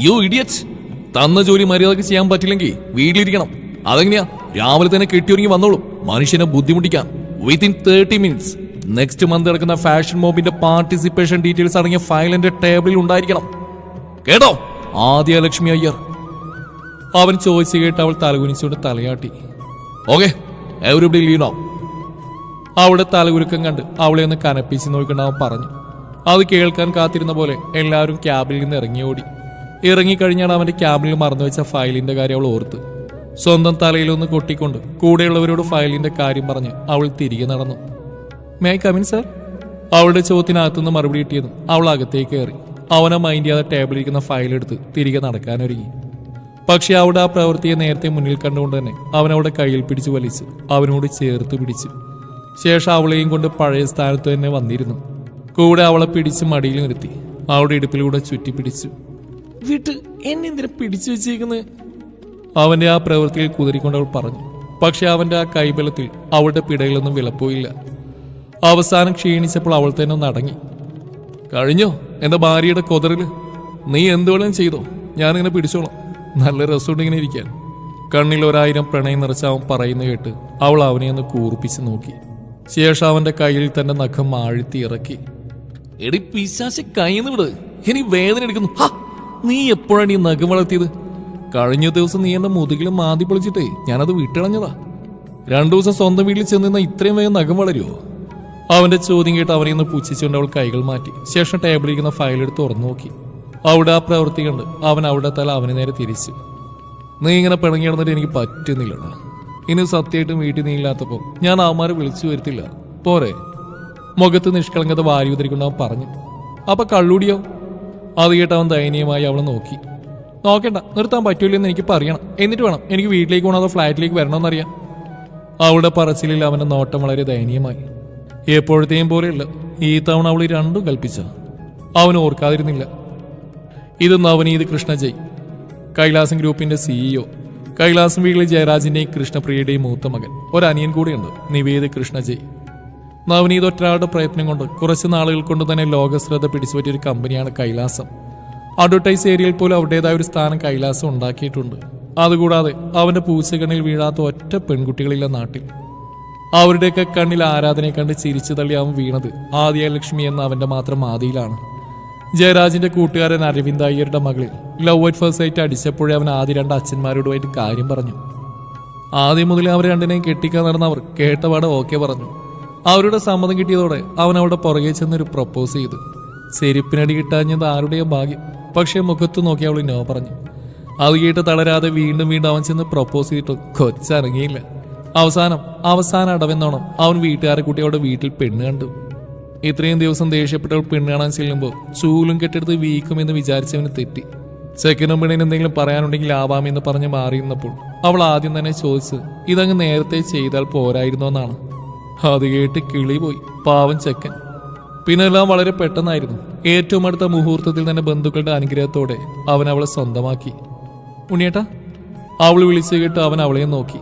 You idiot തന്ന ജോലി മര്യാദയ്ക്ക് ചെയ്യാൻ പറ്റില്ലെങ്കിൽ വീട്ടിലിരിക്കണം. അതെങ്ങനെയാ? രാവിലെ തന്നെ കെട്ടിയൊരുങ്ങി വന്നോളൂ. മനുഷ്യനെ ബുദ്ധിമുട്ടിക്കാൻ. Within thirty minutes next month നടക്കുന്ന ഫാഷൻ മോബിന്റെ പാർട്ടിസിപ്പേഷൻ ഡീറ്റെയിൽസ് അടങ്ങിയ ഫയൽ എന്റെ ടേബിളിൽ ഉണ്ടായിരിക്കണം. കേട്ടോ? ആദ്യ ലക്ഷ്മി അയ്യർ. അവൻ ചോദിച്ചു കേട്ട് അവൾ തലകുനിച്ചുകൊണ്ട് തലയാട്ടി. ഓക്കെ എവരിബഡി ലീനോ അവളുടെ തലകുരുക്കം കണ്ട് അവളെ ഒന്ന് കനപ്പിച്ച് നോക്കിക്കൊണ്ട് അവൻ പറഞ്ഞു. അത് കേൾക്കാൻ കാത്തിരുന്ന പോലെ എല്ലാവരും ക്യാബിൽ നിന്ന് ഇറങ്ങി ഓടി. ഇറങ്ങിക്കഴിഞ്ഞാണ് അവന്റെ ക്യാബിനിൽ മറന്നു വെച്ച ഫയലിന്റെ കാര്യം അവൾ ഓർത്ത്. സ്വന്തം തലയിലൊന്ന് കൊട്ടിക്കൊണ്ട് കൂടെയുള്ളവരോട് ഫയലിന്റെ കാര്യം പറഞ്ഞ് അവൾ തിരികെ നടന്നു. മേ കമിൻ സർ അവളുടെ ചോദ്യത്തിനകത്തുനിന്ന് മറുപടി കിട്ടിയതും അവൾ അകത്തേക്ക് കയറി. അവനെ മൈൻഡ് ചെയ്യാതെ ടേബിളിൽ ഇരിക്കുന്ന ഫയലെടുത്ത് തിരികെ നടക്കാനൊരുങ്ങി. പക്ഷേ അവിടെ ആ പ്രവൃത്തിയെ നേരത്തെ മുന്നിൽ കണ്ടുകൊണ്ട് തന്നെ അവൻ അവളുടെ കയ്യിൽ പിടിച്ചു വലിച്ച് അവനോട് ചേർത്ത് പിടിച്ചു. ശേഷം അവളെയും കൊണ്ട് പഴയ സ്ഥാനത്ത് തന്നെ വന്നിരുന്നു. കൂടെ അവളെ പിടിച്ച് മടിയിൽ നിർത്തി. അവളുടെ ഇടുപ്പിലൂടെ ചുറ്റി പിടിച്ചു വിട്ട് എന്നെന്തിനാ പിടിച്ചു വെച്ചേക്കുന്നത് അവന്റെ ആ പ്രവൃത്തിയിൽ കുതിരിക്കൊണ്ട് അവൾ പറഞ്ഞു പക്ഷെ അവന്റെ ആ കൈബലത്തിൽ അവളുടെ പിടയിലൊന്നും വിലപ്പോയില്ല. അവസാനം ക്ഷീണിച്ചപ്പോൾ അവൾ തന്നെ നടങ്ങി കഴിഞ്ഞോ? എന്റെ ഭാര്യയുടെ കൊതറിൽ? നീ എന്തുവേണം ചെയ്തോ? ഞാനിങ്ങനെ പിടിച്ചോളാം. നല്ല രസമുണ്ട് ഇങ്ങനെ ഇരിക്കാൻ. കണ്ണിൽ ഒരായിരം പ്രണയം നിറച്ച അവൻ പറയുന്ന കേട്ട് അവൾ അവനെ ഒന്ന് കൂർപ്പിച്ച് നോക്കി. ശേഷം അവന്റെ കയ്യിൽ തന്റെ നഖം ആഴ്ത്തി ഇറക്കി. എടി പിശാശ കൈന്ന് വിട്. ഇനി വേദന എടുക്കുന്നു. ഹാ, നീ എപ്പോഴാണ് ഈ നഖം വളർത്തിയത്? കഴിഞ്ഞ ദിവസം നീ എന്റെ മുതുകിലും മാതി പൊളിച്ചിട്ടേ ഞാനത് വിട്ടിളഞ്ഞതാ. രണ്ടു ദിവസം സ്വന്തം വീട്ടിൽ ചെന്നിരുന്ന ഇത്രയും വേഗം നഖം വളരുമോ അവന്റെ ചോദ്യം കേട്ട് അവനെ ഒന്ന് പുച്ഛിച്ചുകൊണ്ട് അവൾ കൈകൾ മാറ്റി. ശേഷം ടേബിളിൽ ഇരിക്കുന്ന ഫയൽ എടുത്ത് തുറന്നു നോക്കി. അവിടെ ആ പ്രവൃത്തി കണ്ട് അവൻ അവിടെ തല അവന് നേരെ തിരിച്ചു. നീ ഇങ്ങനെ പിണങ്ങി കിടന്നിട്ട് എനിക്ക് പറ്റുന്നില്ലടാ. ഇനി സത്യമായിട്ടും വീട്ടിൽ നീ ഇല്ലാത്തപ്പോൾ ഞാൻ അവന്മാരെ വിളിച്ചു വരുത്തില്ല. പോരെ. മുഖത്ത് നിഷ്കളങ്കത വാരി ഉതിരിക്കൊണ്ട് അവൻ പറഞ്ഞു. അപ്പൊ കള്ളൂടിയോ? അത് കേട്ട് അവൻ ദയനീയമായി അവളെ നോക്കി. നോക്കണ്ട നിർത്താൻ പറ്റൂലെന്ന് എനിക്ക് പറയണം. എന്നിട്ട് വേണം എനിക്ക് വീട്ടിലേക്ക് പോകണം അതോ ഫ്ലാറ്റിലേക്ക് വരണമെന്നറിയാം അവളുടെ പറച്ചിലിൽ അവന്റെ നോട്ടം വളരെ ദയനീയമായി. എപ്പോഴത്തെയും പോലെയല്ല ഈ തവണ അവൾ രണ്ടും കൽപ്പിച്ച അവൻ ഓർക്കാതിരുന്നില്ല. ഇത് നവനീത് കൃഷ്ണജയ് കൈലാസം ഗ്രൂപ്പിന്റെ സിഇഒ കൈലാസം വീട്ടിലെ ജയരാജിന്റെയും കൃഷ്ണപ്രിയയുടെയും മൂത്ത മകൻ. ഒരനിയൻ കൂടിയുണ്ട് നിവേദ് കൃഷ്ണ ജയ്. നവനീത് ഒറ്റയാളുടെ പ്രയത്നം കൊണ്ട് കുറച്ച് നാളുകൾ കൊണ്ട് തന്നെ ലോകശ്രദ്ധ പിടിച്ചുപറ്റിയ ഒരു കമ്പനിയാണ് കൈലാസം. അഡ്വർടൈസ് ഏരിയയിൽ പോലും അവരുടേതായ ഒരു സ്ഥാനം കൈലാസം ഉണ്ടാക്കിയിട്ടുണ്ട്. അതുകൂടാതെ അവന്റെ പൂച്ചകണ്ണിൽ വീഴാത്ത ഒറ്റ പെൺകുട്ടികളില്ല നാട്ടിൽ. അവരുടെയൊക്കെ കണ്ണിൽ ആരാധനയെ കണ്ട് ചിരിച്ചു തള്ളി അവൻ വീണത് ആദിയ ലക്ഷ്മി എന്ന അവന്റെ മാത്രം ആദിയിലാണ്. ജയരാജിന്റെ കൂട്ടുകാരൻ അരവിന്ദ് അയ്യരുടെ മകളിൽ ലവ് അറ്റ് ഫസ്റ്റ് സൈറ്റ് അടിച്ചപ്പോഴേ അവൻ ആദ്യ രണ്ട് അച്ഛന്മാരോടുമായിട്ട് കാര്യം പറഞ്ഞു. ആദ്യം മുതൽ അവർ രണ്ടിനെയും കെട്ടിക്കാൻ നടന്നവർ കേട്ടപാട് ഓക്കെ പറഞ്ഞു. അവരുടെ സമ്മതം കിട്ടിയതോടെ അവൻ അവളുടെ പുറകെ ചെന്നൊരു പ്രപ്പോസ് ചെയ്തു. ചെരുപ്പിനടി കിട്ടാഞ്ഞത് ആരുടെയോ ഭാഗ്യം. പക്ഷേ മുഖത്ത് നോക്കി അവൾ നോ പറഞ്ഞു. അത് കേട്ട് തളരാതെ വീണ്ടും വീണ്ടും അവൻ ചെന്ന് പ്രപ്പോസ് ചെയ്തിട്ട്. കൊച്ചനങ്ങിയില്ല. അവസാനം അവസാന അടവെന്നോണം അവൻ വീട്ടുകാരെ കൂട്ടി അവളുടെ വീട്ടിൽ പെണ്ണ് കണ്ടു. ഇത്രയും ദിവസം ദേഷ്യപ്പെട്ടവൾ പെണ്ണ് കാണാൻ ചെല്ലുമ്പോൾ ചൂലും കെട്ടെടുത്ത് വീക്കുമെന്ന് വിചാരിച്ചവന് തെറ്റി. സെക്കൻഡും പെണ്ണിന് എന്തെങ്കിലും പറയാനുണ്ടെങ്കിൽ ആവാമെന്ന് പറഞ്ഞ് മാറിയിരുന്നപ്പോൾ അവൾ ആദ്യം തന്നെ ചോദിച്ച് ഇതങ്ങ് നേരത്തെ ചെയ്താൽ പോരായിരുന്നോ എന്നാണ്. അത് കേട്ട് കിളി പോയി പാവം ചെക്കൻ. പിന്നെല്ലാം വളരെ പെട്ടെന്നായിരുന്നു. ഏറ്റവും അടുത്ത മുഹൂർത്തത്തിൽ തന്നെ ബന്ധുക്കളുടെ അനുഗ്രഹത്തോടെ അവൻ അവളെ സ്വന്തമാക്കി. ഉണ്ണിയേട്ടാ അവൾ വിളിച്ചു കേട്ട് അവൻ അവളെയും നോക്കി.